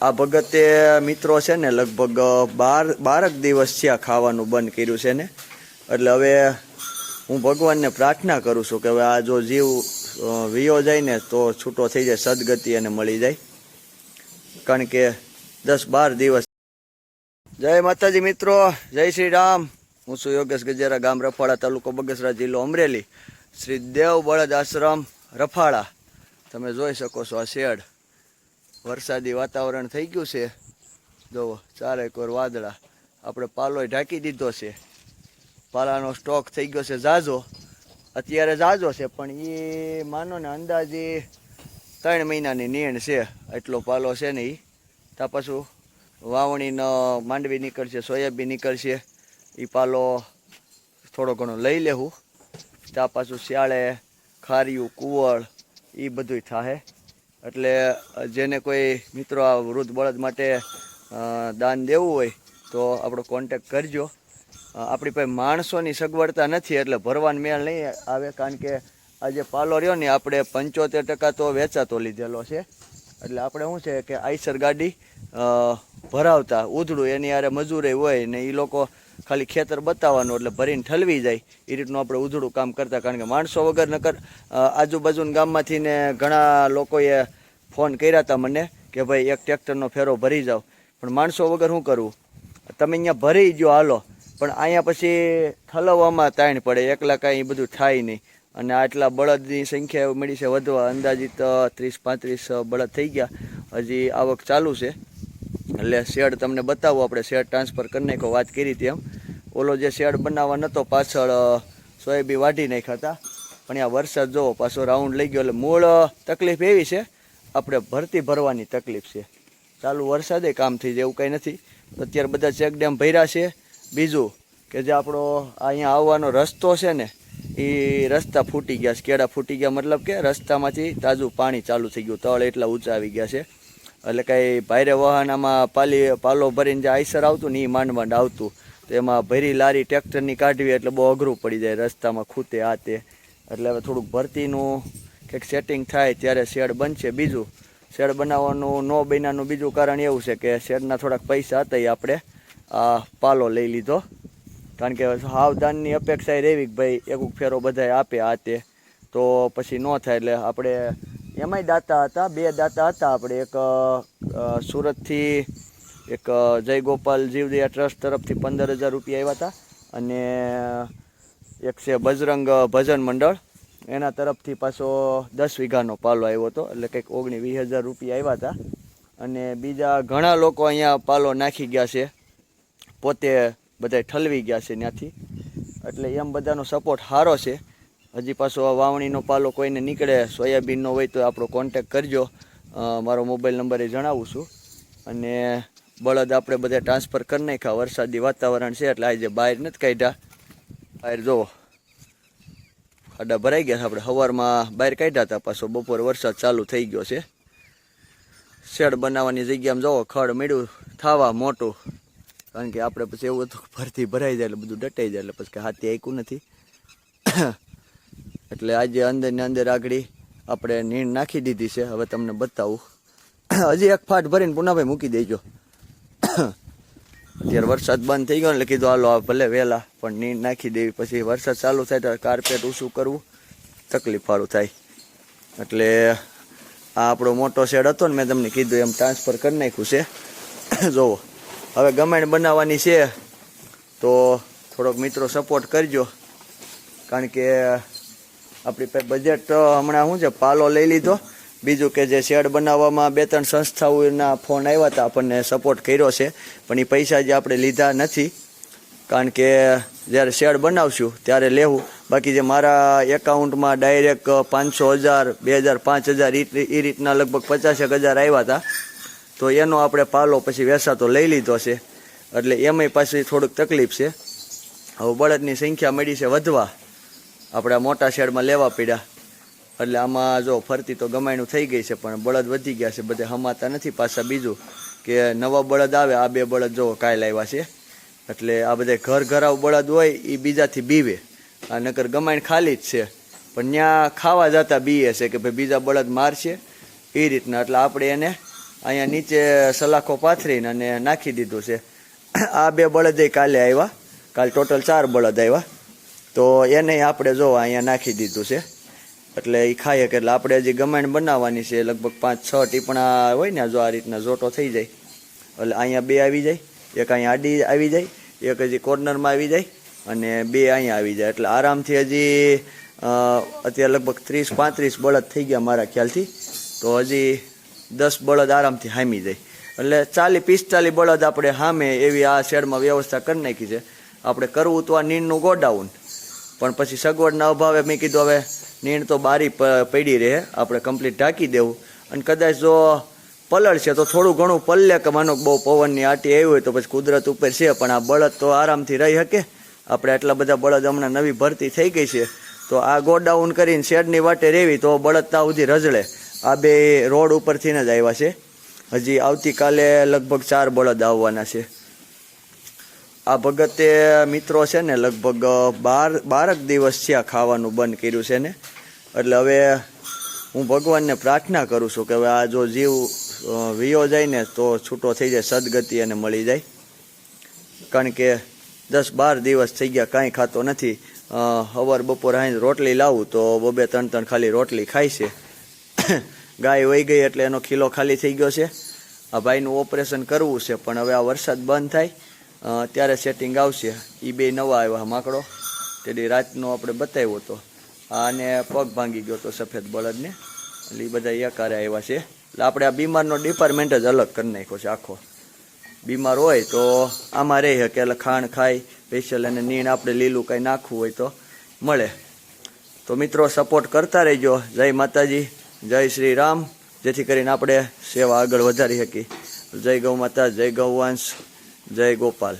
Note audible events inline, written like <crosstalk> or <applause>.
આ ભગતે મિત્રો છે ને, લગભગ બાર, બારક દિવસ છે આ ખાવાનું બંધ કર્યું છે ને. એટલે હવે હું ભગવાનને પ્રાર્થના કરું છું કે હવે આ જો જીવ વિયો જાય ને, તો છૂટો થઈ જાય, સદગતિ એને મળી જાય. કારણ કે દસ બાર દિવસ. જય માતાજી મિત્રો, જય શ્રી રામ. હું છું યોગેશ ગજેરા, ગામ રફાળા, તાલુકો બગસરા, જિલ્લો અમરેલી. શ્રી દેવ બળદ આશ્રમ, રફાળા. તમે જોઈ શકો છો આ શેડ. વરસાદી વાતાવરણ થઈ ગયું છે. જુઓ ચારે કોર વાદળા. આપણે પાલોય ઢાંકી દીધો છે. પાલાનો સ્ટોક થઈ ગયો છે ઝાઝો. અત્યારે ઝાઝો છે, પણ એ માનો ને અંદાજે ત્રણ મહિનાની નીણ છે. એટલો પાલો છે ને એ ત્યાં પાછું વાવણીનો માંડવી નીકળશે, સોયાબીન નીકળશે. એ પાલો થોડો ઘણો લઈ લેવું. ત્યાં પાછું શિયાળે ખારિયું, કુવળ એ બધુંય થાહે. એટલે જેને કોઈ મિત્રો આ વૃદ્ધ બળદ માટે દાન દેવું હોય, તો આપણો કોન્ટેક કરજો. આપણી પાસે માણસોની સગવડતા નથી, એટલે ભરવાન મેળ નહીં આવે, કારણ કે આ જે પાલો રહ્યો ને, આપણે પંચોતેર ટકા તો વેચાતો લીધેલો છે. એટલે આપણે શું છે કે આઈસર ગાડી ભરાવતા ઉધડું એની યારે મજૂરી હોય ને એ લોકો ખાલી ખેતર બતાવવાનું એટલે ભરીને ઠલવી જાય. એ રીતનું આપણે ઉધડું કામ કરતા, કારણ કે માણસો વગર નકર આજુબાજુના ગામમાંથી ને ઘણા લોકોએ ફોન કર્યા હતા મને કે ભાઈ એક ટ્રેક્ટરનો ફેરો ભરી જાઓ. પણ માણસો વગર શું કરવું તમે અહીંયા ભરી ગયો હાલો. પણ અહીંયા પછી ઠલવવામાં તાણ પડે, એકલા કાંઈ બધું થાય નહીં. અને આટલા બળદની સંખ્યા મળી છે, વધવા અંદાજિત ત્રીસ પાંત્રીસ બળદ થઈ ગયા. હજી આવક ચાલુ છે. એટલે શેડ તમને બતાવું, આપણે શેડ ટ્રાન્સફર કરી નાખો વાત કરી હતી એમ. ઓલો જે શેડ બનાવવા નહોતો પાછળ સોયાબી વાઢી નાખ્યા હતા. પણ આ વરસાદ જોવો, પાછો રાઉન્ડ લઈ ગયો. એટલે મૂળ તકલીફ એવી છે. આપણે ભરતી ભરવાની તકલીફ છે. ચાલુ વરસાદે કામ થઈ જાય, એવું કંઈ નથી. અત્યારે બધા ચેકડેમ ભર્યા છે. બીજું કે જે આપણો અહીંયા આવવાનો રસ્તો છે ને એ રસ્તા ફૂટી ગયા છે. કેળા ફૂટી ગયા, મતલબ કે રસ્તામાંથી તાજું પાણી ચાલુ થઈ ગયું. તળ એટલા ઊંચા આવી ગયા છે. એટલે કાંઈ ભારે વાહન આમાં પાલી, પાલો ભરીને જે આઈસર આવતું ને એ માંડ માંડ આવતું. તો એમાં ભરી લારી ટ્રેક્ટરની કાઢવી એટલે બહુ અઘરું પડી જાય રસ્તામાં ખૂતે આ તે એટલે હવે થોડુંક ભરતીનું કંઈક સેટિંગ થાય ત્યારે શેડ બનશે બીજું. શેડ બનાવવાનું નો બન્યાનું બીજું કારણ એવું છે કે શેડના થોડાક પૈસા હતા એ આપણે આ પાલો લઈ લીધો. કારણ કે સાવધાનની અપેક્ષા એ રહેવી કે ભાઈ એક ફેરો બધાય આપે આ તે તો પછી ન થાય એટલે આપણે એમાંય દાતા હતા, બે દાતા હતા આપણે. એક સુરતથી એક જય ગોપાલ જીવદયા ટ્રસ્ટ તરફથી પંદર હજાર રૂપિયા આવ્યા હતા અને એક છે બજરંગ ભજન મંડળ. એના તરફથી પાછો દસ વીઘાનો પાલો આવ્યો હતો એટલે કંઈક ઓગણીસ વીસ હજાર રૂપિયા આવ્યા હતા અને બીજા ઘણા લોકો અહીંયા પાલો નાખી ગયા છે. પોતે બધા ઠલવી ગયા છે ત્યાંથી. એટલે એમ બધાનો સપોર્ટ સારો છે. હજી પાછો વાવણીનો પાલો કોઈને નીકળે, સોયાબીનનો હોય તો આપણો કોન્ટેક કરજો. મારો મોબાઈલ નંબર એ જણાવું છું. અને બળદ આપણે બધા ટ્રાન્સફર કરી નાખ્યા. વરસાદી વાતાવરણ છે એટલે આજે બહાર નથી કાઢ્યા. બહાર જુઓ ખાડા ભરાઈ ગયા આપણે. સવારમાં બહાર કાઢ્યા હતા પાછો. બપોર વરસાદ ચાલુ થઈ ગયો છે. શેડ બનાવવાની જગ્યામાં જુઓ ખડ મળ્યું. થાવા મોટું. કારણ કે આપણે પછી એવું હતું ભરતી ભરાઈ જાય એટલે બધું દટાઈ જાય એટલે પછી હાથી આયકું નથી. <coughs> એટલે આજે અંદર ને અંદર આગળ આપણે નીણ નાખી દીધી છે. હવે તમને બતાવું. <coughs> હજી એક ફાટ ભરીને પુનાભાઈ મૂકી દેજો. અત્યારે વરસાદ બંધ થઈ ગયો એટલે કીધું હાલો ભલે વહેલા પણ નીણ નાખી દેવી. પછી વરસાદ ચાલુ થાય તો કાર્પેટ ઊંચું કરવું તકલીફ વાળું થાય. એટલે આ આપણો મોટો શેડ હતો ને મેં તમને કીધું એમ ટ્રાન્સફર કરી નાખ્યું છે. <coughs> જોવો. હવે ગમેણ બનાવવાની છે. તો થોડોક મિત્રો સપોર્ટ કરજો. કારણ કે આપણી પાસે બજેટ હમણાં શું છે? પાલો લઈ લીધો. બીજું કે જે શેડ બનાવવામાં બે ત્રણ સંસ્થાઓના ફોન આવ્યા હતા, આપણને સપોર્ટ કર્યો છે, પણ એ પૈસા જે આપણે લીધા નથી, કારણ કે જ્યારે શેડ બનાવશું ત્યારે લેવું. બાકી જે મારા એકાઉન્ટમાં ડાયરેક્ટ પાંચસો હજાર, બે હજાર, પાંચ હજાર એ રીતના લગભગ પચાસેક હજાર આવ્યા હતા, તો એનો આપણે પાલો પછી વેસાતો લઈ લીધો છે. એટલે એમાંય પાછી થોડુંક તકલીફ છે. હવે બળદની સંખ્યા મળી છે વધવા. આપણે મોટા શેડમાં લેવા પડ્યા. એટલે આમાં જો ફરતી તો ગમાયણું થઈ ગઈ છે, પણ બળદ વધી ગયા છે, બધે હમાતા નથી. પાછા બીજું કે નવા બળદ આવે, આ બે બળદ જો કાંઈ લાવ્યા છે. એટલે આ બધે ઘર ઘરાવ બળદ હોય, એ બીજાથી બીવે. આ નકર ગમાયણ ખાલી જ છે. પણ ત્યાં ખાવા જતા બીએ છે કે ભાઈ બીજા બળદ મારશે. એ રીતના. એટલે આપણે એને અહીંયા નીચે સલાખો પાથરીને અને નાખી દીધું છે. આ બે બળદ કાલે આવ્યા. કાલ ટોટલ ચાર બળદ આવ્યા. તો એને આપણે જો અહીંયા નાખી દીધું છે. એટલે એ ખાઈએ કે એટલે આપણે હજી ગમાણ બનાવવાની છે, લગભગ પાંચ છ ટીપણા હોય ને જો આ રીતના જોટો થઈ જાય. એટલે અહીંયા બે આવી જાય, એક અહીંયા આડી આવી જાય, એક હજી કોર્નરમાં આવી જાય અને બે અહીંયા આવી જાય. એટલે આરામથી હજી અત્યારે લગભગ ત્રીસ પાંત્રીસ બળદ થઈ ગયા મારા ખ્યાલથી, તો હજી દસ બળદ આરામથી હામી જાય. એટલે ચાલી પિસ્તાલીસ બળદ આપણે હામે એવી આ શેડમાં વ્યવસ્થા કરી નાખી છે. આપણે કરવું તો આ નીણનું ગોડાઉન, પણ પછી સગવડના અભાવે મેં કીધું હવે નીણ તો બારી પડી રહે, આપણે કમ્પ્લીટ ઢાંકી દેવું. અને કદાચ જો પલળ છે તો થોડું ઘણું પલ્લે કે માનો બહુ પવનની આટી આવી હોય તો પછી કુદરત ઉપર છે, પણ આ બળદ તો આરામથી રહી શકે. આપણે આટલા બધા બળદ હમણાં નવી ભરતી થઈ ગઈ છે. તો આ ગોડાઉન કરીને શેડની વાટે રહેવી તો બળદ ત્યાં સુધી રજળે આ બે રોડ ઉપરથી જ આવ્યા છે. હજી આવતીકાલે લગભગ ચાર બળદ આવવાના છે. આ ભગતે મિત્રો છે ને લગભગ બાર, બારક દિવસ છે આ ખાવાનું બંધ કર્યું છે ને. એટલે હવે હું ભગવાનને પ્રાર્થના કરું છું કે હવે આ જો જીવ વિયો જાય ને તો છૂટો થઈ જાય, સદગતિ એને મળી જાય. કારણ કે દસ બાર દિવસ થઈ ગયા, કાંઈ ખાતો નથી. હવાર બપોર આવીને રોટલી લાવું તો બબે ત્રણ ત્રણ ખાલી રોટલી ખાય છે. <coughs> ગાય વહી ગઈ એટલે એનો ખીલો ખાલી થઈ ગયો છે. આ ભાઈનું ઓપરેશન કરવું છે, પણ હવે આ વરસાદ બંધ થાય. ત્યારે સેટિંગ આવશે. એ બે નવા આવ્યા, માકડો. તેથી રાતનો આપણે બતાવ્યો હતો આને પગ ભાંગી ગયો તો સફેદ બળદને. એટલે એ બધા યકારે આવ્યા છે. એટલે આપણે આ બીમારનો ડિપાર્ટમેન્ટ જ અલગ કરી નાખ્યો છે આખો. બીમાર હોય તો આમાં રહી શકે એટલે ખાણ ખાય સ્પેશિયલ અને નીણ આપણે લીલું કાંઈ નાખવું હોય તો મળે. તો મિત્રો સપોર્ટ કરતા રહેજો. જય માતાજી, જય શ્રી રામ. જેથી કરીને આપણે સેવા આગળ વધારી શકીએ. જય ગૌ માતા, જય ગૌવંશ જય ગોપાલ.